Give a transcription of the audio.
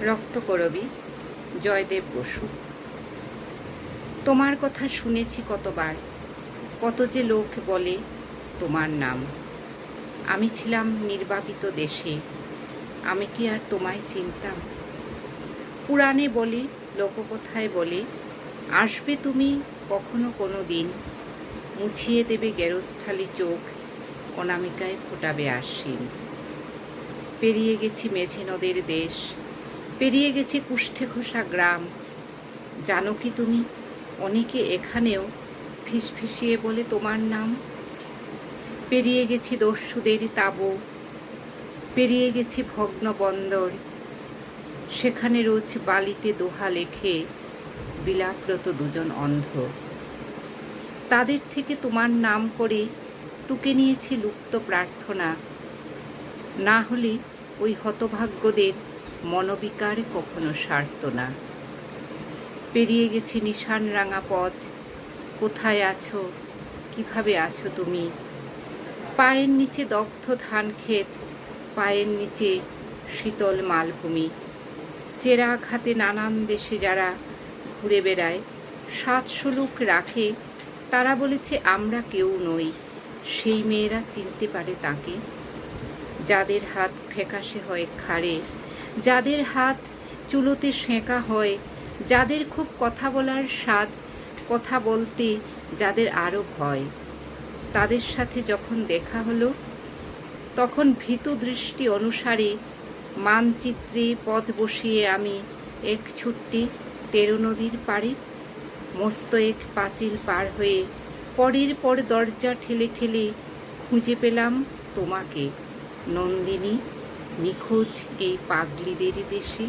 রক্তকরবী জয়দেব বসু। তোমার কথা শুনেছি কতবার, কত যে লোক বলে তোমার নাম। আমি ছিলাম নির্বাপিত দেশে, আমি কি আর তোমায় চিনতাম? পুরাণে বলে, লোককথায় বলে, আসবে তুমি কখনো কোনো দিন, মুছিয়ে দেবে গেরস্থালি চোখ, অনামিকায় ফোটাবে আশ্বিন। পেরিয়ে গেছি মেঝে নদের দেশ পেরিয়ে গেছি কুষ্ঠে ঘোষা গ্রাম। জানো কি তুমি? অনেকে এখানেও ফিসফিসিয়ে বলে তোমার নাম। পেরিয়ে গেছি দস্যুদের তাবু। পেরিয়ে গেছি ভগ্ন বন্দর সেখানে রোজ বালিতে দোহা লেখে বিলাপ্রত দুজন অন্ধ। তাদের থেকে তোমার নাম করে টুকে নিয়েছি লুপ্ত প্রার্থনা। না হলে ওই হতভাগ্যদের মনোবিকার কখনো সারত না। পেরিয়ে গেছি নিশান রাঙা পথ। কোথায় আছো? কীভাবে আছো তুমি? পায়ের নিচে দগ্ধ ধান ক্ষেত, পায়ের নিচে শীতল মালভূমি। চেরাগ হাতে নানান দেশে যারা ঘুরে বেড়ায় সাত সুলুক রাখে, তারা বলেছে, আমরা কেউ নই, সেই মেয়েরা চিনতে পারে তাকে। যাদের হাত ফ্যাকাশে হয় খাড়ে যাদের হাত চুলোতে সেঁকা হয়, যাদের খুব কথা বলার স্বাদ, কথা বলতে যাদের আরও ভয়। তাদের সাথে যখন দেখা হলো, তখন ভীত দৃষ্টি অনুসারে মানচিত্রে পথ বসিয়ে আমি এক ছুট্টি তেরো নদীর পাড়ে, মস্ত এক পাঁচিল পার হয়ে পরের পর দরজা ঠেলে ঠেলে খুঁজে পেলাম তোমাকে, নন্দিনী। নিখোঁজ এই পাগলিদেরই দেশে।